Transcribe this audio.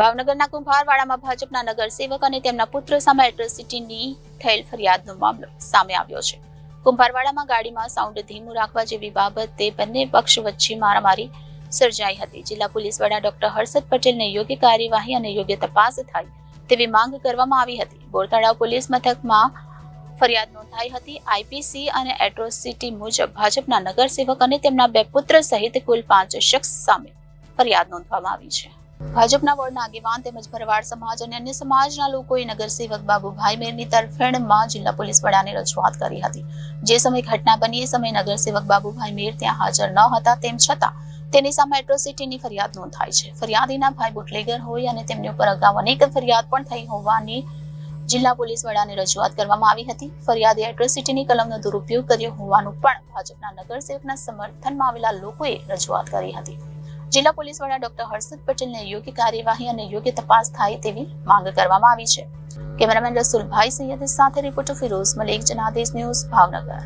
ભાવનગરના કુંભારવાડામાં ભાજપના નગરસેવક અને તેમના પુત્ર સામે એટ્રોસિટીની થયેલ ફરિયાદનો મામલો સામે આવ્યો છે. કુંભારવાડામાં ગાડીમાં સાઉન્ડ ધીમું રાખવા જેવી બાબતે બંને પક્ષ વચ્ચે મારામારી સર્જાઈ હતી. જિલ્લા પોલીસ વડા ડોક્ટર હર્ષદ પટેલને યોગ્ય કાર્યવાહી અને યોગ્ય તપાસ થાય તેવી માંગ કરવામાં આવી હતી. બોરતળાવ પોલીસ મથકમાં ફરિયાદ નોંધાઈ હતી. આઈપીસી અને એટ્રોસિટી મુજબ ભાજપના નગરસેવક અને તેમના બે પુત્ર સહિત કુલ પાંચ શખ્સ સામે ફરિયાદ નોંધવામાં આવી છે. ભાજપના વોર્ડના આગેવાન તેમજ ભરવાડ સમાજ અને અન્ય સમાજના લોકોએ નગરસેવક બાબુભાઈ મેરની તરફેણમાં જિલ્લા પોલીસ વડાને રજૂઆત કરી હતી. જે સમયે ઘટના બની એ સમયે નગરસેવક બાબુભાઈ મેર ત્યાં હાજર ન હતા, તેમ છતાં તેની સામે એટ્રોસિટીની ફરિયાદ નોંધાઈ છે. ફરિયાદીના ભાઈ બુટલેગર હોય અને તેમની ઉપર અગાઉ અનેક ફરિયાદ પણ થઈ હોવાની જિલ્લા પોલીસ વડાને રજૂઆત કરવામાં આવી હતી. ફરિયાદે એટ્રોસિટીની કલમનો દુરુપયોગ કર્યો હોવાનું પણ ભાજપના નગરસેવકના સમર્થનમાં આવેલા લોકોએ રજૂઆત કરી હતી. જિલ્લા પોલીસ વડા ડોક્ટર હર્ષદ પટેલને યોગ્ય કાર્યવાહી અને યોગ્ય તપાસ થાય તેવી માંગ કરવામાં આવી છે. કેમેરામેન રસુલભાઈ સૈયદ સાથે રિપોર્ટર ફિરોઝ મલિક, જનાદેશ ન્યૂઝ ભાવનગર.